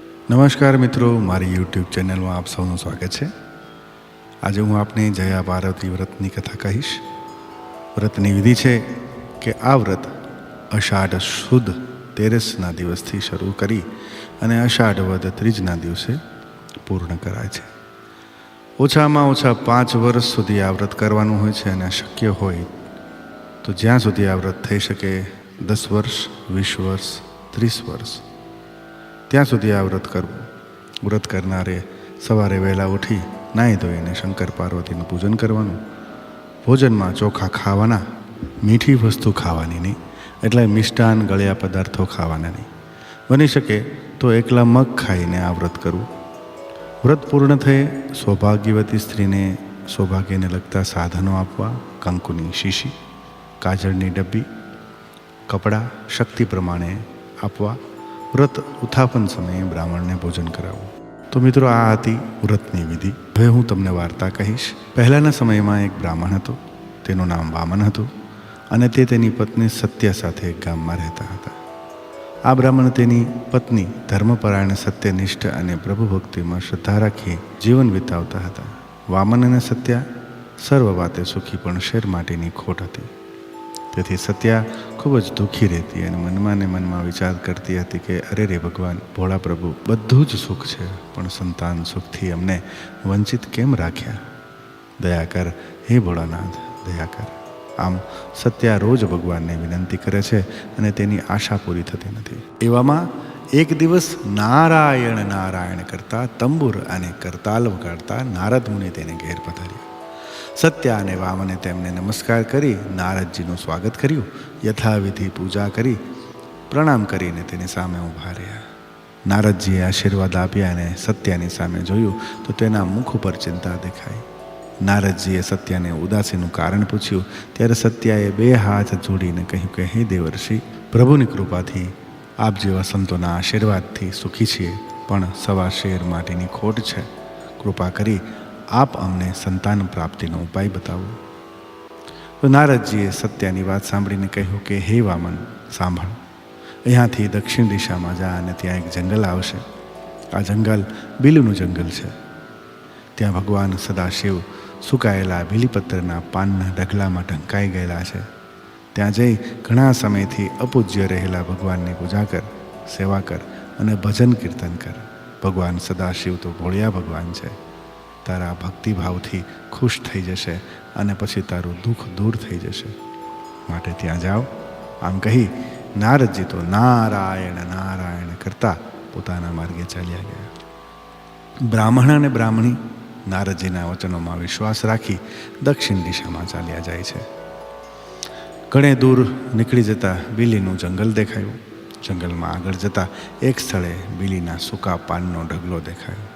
નમસ્કાર મિત્રો, મારી યુટ્યુબ ચેનલમાં આપ સૌનું સ્વાગત છે. આજે હું આપને જયા પાર્વતી વ્રતની કથા કહીશ. વ્રતની વિધિ છે કે આ વ્રત અષાઢ શુદ્ધ તેરસના દિવસથી શરૂ કરી અને અષાઢ વદ ત્રીજના દિવસે પૂર્ણ કરાય છે. ઓછામાં ઓછા પાંચ વર્ષ સુધી આ વ્રત કરવાનું હોય છે અને શક્ય હોય તો જ્યાં સુધી આ વ્રત થઈ શકે, દસ વર્ષ, વીસ વર્ષ, ત્રીસ વર્ષ ત્યાં સુધી આ વ્રત કરવું વ્રત કરનારે સવારે વહેલા ઉઠી નાહી ધોઈને શંકર પાર્વતીનું પૂજન કરવાનું. ભોજનમાં ચોખા ખાવાના, મીઠી વસ્તુ ખાવાની નહીં, એટલે મિષ્ટાન ગળ્યા પદાર્થો ખાવાના નહીં. બની શકે તો એકલા મગ ખાઈને આ વ્રત કરવું વ્રત પૂર્ણ થયે સૌભાગ્યવતી સ્ત્રીને સૌભાગ્યને લગતા સાધનો આપવા, કંકુની શીશી, કાજળની ડબ્બી, કપડાં શક્તિ પ્રમાણે આપવા વ્રત ઉત્થાપન સમયે બ્રાહ્મણને ભોજન કરાવવું તો મિત્રો આ હતી વ્રતની વિધિ. હવે હું તમને વાર્તા કહીશ. પહેલાંના સમયમાં એક બ્રાહ્મણ હતો. તેનું નામ વામન હતું અને તે તેની પત્ની સત્ય સાથે એક ગામમાં રહેતા હતા. આ બ્રાહ્મણ તેની પત્ની ધર્મપરાયણ, સત્યનિષ્ઠ અને પ્રભુ ભક્તિમાં શ્રદ્ધા રાખી જીવન વિતાવતા હતા. વામન અને સત્યા સર્વ વાતે સુખી પણ શેર માટેની ખોટ હતી. તેથી સત્યા ખૂબ જ દુઃખી રહેતી અને મનમાં ને મનમાં વિચાર કરતી હતી કે, અરે રે ભગવાન, ભોળા પ્રભુ, બધું જ સુખ છે, પણ સંતાન સુખથી અમને વંચિત કેમ રાખ્યા? દયા કર, હે ભોળાનાથ, દયા કર. આમ સત્યા રોજ ભગવાનને વિનંતી કરે છે અને તેની આશા પૂરી થતી નથી. એવામાં એક દિવસ નારાયણ નારાયણ કરતા તંબુર અને કરતાલ વગાડતા નારદ મુનિ તેને ઘેર પધાર્યા. સત્ય અને વામને તેમને નમસ્કાર કરી નારદજીનું સ્વાગત કર્યું, યથાવિધિ પૂજા કરી, પ્રણામ કરીને તેની સામે ઊભા રહ્યા. નારદજીએ આશીર્વાદ આપ્યા અને સત્યાની સામે જોયું તો તેના મુખ ઉપર ચિંતા દેખાઈ. નારદજીએ સત્યને ઉદાસીનું કારણ પૂછ્યું, ત્યારે સત્યાએ બે હાથ જોડીને કહ્યું કે, હે દેવર્ષિ, પ્રભુની કૃપાથી આપ જેવા સંતોના આશીર્વાદથી સુખી છીએ, પણ સવા શેર માટેની ખોટ છે. કૃપા કરી આપ અમને સંતાન પ્રાપ્તિનો ઉપાય બતાવો. તો નારદજીએ સત્યાની વાત સાંભળીને કહ્યું કે, હે વામન, સાંભળ. અહીંયાથી દક્ષિણ દિશામાં જા અને ત્યાં એક જંગલ આવશે. આ જંગલ બિલનું જંગલ છે. ત્યાં ભગવાન સદાશિવ સુકાયેલા બિલીપત્રના પાનના ઢગલામાં ઢંકાઈ ગયેલા છે. ત્યાં જઈ ઘણા સમયથી અપૂજ્ય રહેલા ભગવાનની પૂજા કર, સેવા કર અને ભજન કીર્તન કર. ભગવાન સદાશિવ તો ભોળિયા ભગવાન છે. તારા ભક્તિભાવથી ખુશ થઈ જશે અને પછી તારું દુઃખ દૂર થઈ જશે. માટે ત્યાં જાઓ. આમ કહી નારદજી તો નારાયણ નારાયણ કરતા પોતાના માર્ગે ચાલ્યા ગયા. બ્રાહ્મણ અને બ્રાહ્મણી નારદજીના વચનોમાં વિશ્વાસ રાખી દક્ષિણ દિશામાં ચાલ્યા જાય છે. ઘણે દૂર નીકળી જતા બિલીનું જંગલ દેખાયું. જંગલમાં આગળ જતા એક સ્થળે બિલીના સૂકા પાનનો ઢગલો દેખાયો.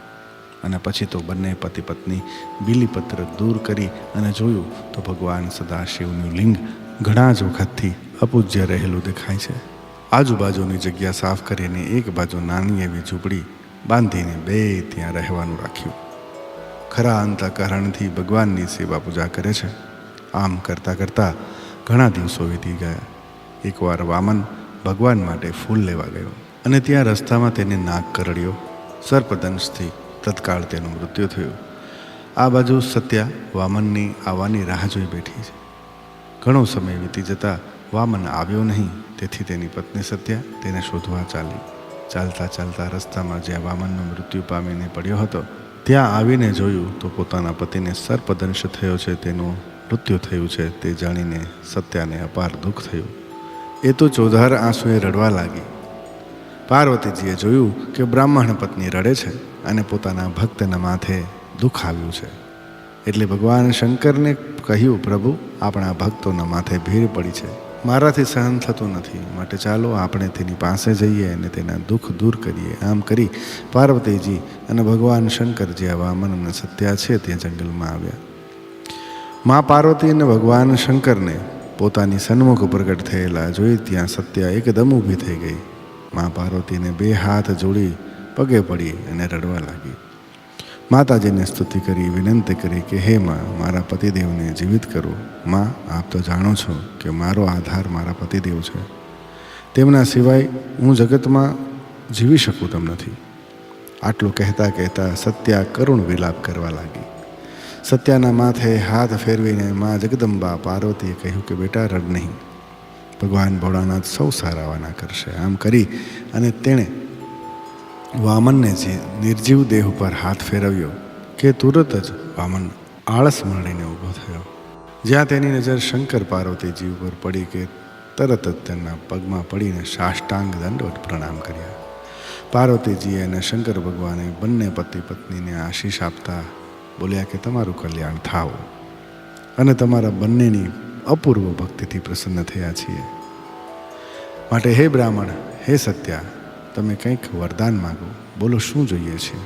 અને પછી તો બંને પતિ પત્ની બિલીપત્ર દૂર કરી અને જોયું તો ભગવાન સદાશિવનું લિંગ ઘણા જ વખતથી અપૂજ્ય રહેલું દેખાય છે. આજુબાજુની જગ્યા સાફ કરીને એક બાજુ નાની એવી ઝૂંપડી બાંધીને બે ત્યાં રહેવાનું રાખ્યું. ખરા અંતકરણથી ભગવાનની સેવા પૂજા કરે છે. આમ કરતાં કરતાં ઘણા દિવસો વીતી ગયા. એકવાર વામન ભગવાન માટે ફૂલ લેવા ગયો અને ત્યાં રસ્તામાં તેને નાક કરડ્યો. સર્પદંશથી તત્કાળ તેનું મૃત્યુ થયું. આ બાજુ સત્યા વામનની આવવાની રાહ જોઈ બેઠી છે. ઘણો સમય વીતી જતાં વામન આવ્યો નહીં, તેથી તેની પત્ની સત્યા તેને શોધવા ચાલી. ચાલતા ચાલતા રસ્તામાં જ્યાં વામનનું મૃત્યુ પામીને પડ્યો હતો, ત્યાં આવીને જોયું તો પોતાના પતિને સર્પદંશ થયો છે, તેનું મૃત્યુ થયું છે, તે જાણીને સત્યાને અપાર દુઃખ થયું. એ તો ચોધાર આંસુએ રડવા લાગી. પાર્વતીજીએ જોયું કે બ્રાહ્મણ પત્ની રડે છે. અને પોતાના ભક્તના માથે દુઃખ આવ્યું છે. એટલે ભગવાન શંકરને કહ્યું, પ્રભુ, આપણા ભક્તોના માથે ભીડ પડી છે. મારાથી સહન થતું નથી. માટે ચાલો આપણે તેની પાસે જઈએ અને તેના દુઃખ દૂર કરીએ. આમ કરી પાર્વતીજી અને ભગવાન શંકર જ્યાં વામન અને સત્યા છે ત્યાં જંગલમાં આવ્યા. મા પાર્વતી અને ભગવાન શંકરને પોતાની સન્મુખ પ્રગટ થયેલા જોઈ ત્યાં સત્યા એકદમ ઊભી થઈ ગઈ. મા પાર્વતીને બે હાથ જોડી પગે પડી અને રડવા લાગી. માતાજીને સ્તુતિ કરી, વિનંતી કરી કે, હે માં, મારા પતિદેવને જીવિત કરો. માં, આપ તો જાણો છો કે મારો આધાર મારા પતિદેવ છે. તેમના સિવાય હું જગતમાં જીવી શકું તેમ નથી. આટલું કહેતા કહેતા સત્યા કરુણ વિલાપ કરવા લાગી. સત્યાના માથે હાથ ફેરવીને મા જગદંબા પાર્વતીએ કહ્યું કે, બેટા, રડ નહીં. ભગવાન ભોળાનાથ સૌ સારાવાના કરશે. આમ કરી અને તેણે વામનને જે નિર્જીવ દેહ ઉપર હાથ ફેરવ્યો કે તુરત જ વામન આળસ મળીને ઊભો થયો. જ્યાં તેની નજર શંકર પાર્વતીજી ઉપર પડી કે તરત જ તેમના પગમાં પડીને સાષ્ટાંગ દંડવત પ્રણામ કર્યા. પાર્વતીજીએ અને શંકર ભગવાને બંને પતિ પત્નીને આશીષ આપતા બોલ્યા કે તમારું કલ્યાણ થાવ અને તમારા બંનેની અપૂર્વ ભક્તિથી પ્રસન્ન થયા છીએ. માટે હે બ્રાહ્મણ, હે સત્યા તમે કંઈક વરદાન માગો, બોલો શું જોઈએ છે?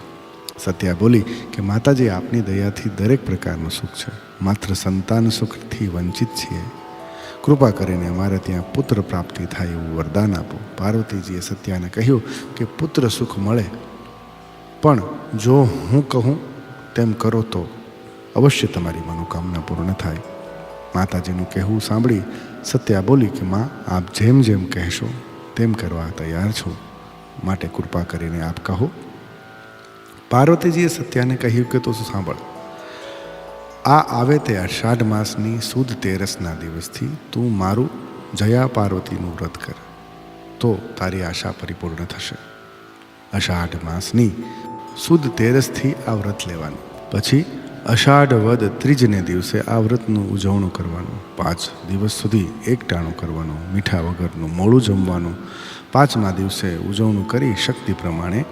સત્યા બોલી કે માતાજી, આપની દયાથી દરેક પ્રકારનું સુખ છે. માત્ર સંતાન સુખથી વંચિત છીએ. કૃપા કરીને અમારે ત્યાં પુત્ર પ્રાપ્તિ થાય એવું વરદાન આપો. પાર્વતીજીએ સત્યાને કહ્યું કે પુત્ર સુખ મળે, પણ જો હું કહું તેમ કરો તો અવશ્ય તમારી મનોકામના પૂર્ણ થાય. માતાજીનું કહેવું સાંભળી સત્યા બોલી કે, માં, આપ જેમ જેમ કહેશો, તેમ કરવા તૈયાર છું. માટે કૃપા કરીને આપ કહો. પાર્વતીજીએ સત્યાને કહ્યું કે તું સાંભળ. આ આવે તે અષાઢ માસની સુદ તેરસના દિવસથી તું મારું જયા પાર્વતીનું વ્રત કર. તો તારી આશા પરિપૂર્ણ થશે. અષાઢ માસની સુદ તેરસથી આ વ્રત લેવાનું. પછી અષાઢ વદ ત્રીજને દિવસે આ વ્રતનું ઉજવણું કરવાનું. પાંચ દિવસ સુધી એકટાણું કરવાનું, મીઠા વગરનું મોડું જમવાનું પાંચમા દિવસે ઉજવણું કરી શક્તિ પ્રમાણે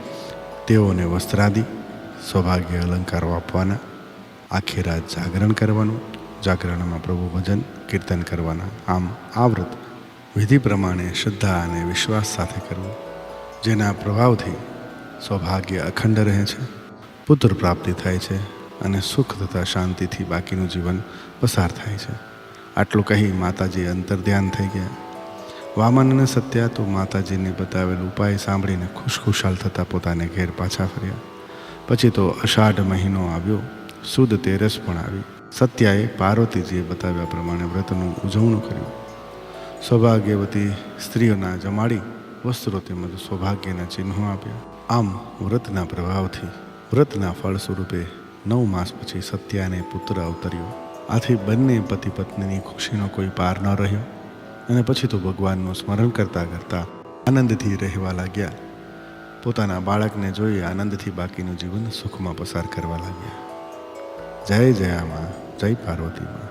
તેઓને વસ્ત્રાદિ, સૌભાગ્ય અલંકારો આપવાના, આખી રાત જાગરણ કરવાનું, જાગરણમાં પ્રભુ ભજન, કીર્તન કરવાના, આમ આ વ્રત વિધિ પ્રમાણે શ્રદ્ધા અને વિશ્વાસ સાથે કરવું, જેના પ્રભાવથી સૌભાગ્ય અખંડ રહે છે, પુત્ર પ્રાપ્તિ થાય છે અને સુખ તથા શાંતિથી બાકીનું જીવન પસાર થાય છે. આટલું કહી માતાજી અંતર્ધ્યાન થઈ ગયા. વામન અને સત્યા તો માતાજીને બતાવેલ ઉપાય સાંભળીને ખુશખુશાલ થતાં પોતાને ઘેર પાછા ફર્યા. પછી તો અષાઢ મહિનો આવ્યો, સુદ તેરસ પણ આવી. સત્યાએ પાર્વતીજીએ બતાવ્યા પ્રમાણે વ્રતનું ઉજવણું કર્યું. સૌભાગ્યવતી સ્ત્રીઓના જમાડી વસ્ત્રો તેમજ સૌભાગ્યના ચિહ્નો આપ્યા. આમ વ્રતના પ્રભાવથી, વ્રતના ફળ સ્વરૂપે નવ માસ પછી સત્યાને પુત્ર અવતર્યો. આથી બંને પતિ પત્નીની ખુશીનો કોઈ પાર ન રહ્યો. અને પછી તો ભગવાનનું સ્મરણ કરતાં કરતાં આનંદથી રહેવા લાગ્યા. પોતાના બાળકને જોઈ આનંદથી બાકીનું જીવન સુખમાં પસાર કરવા લાગ્યા. જય જયામાં જય પાર્વતીમાં.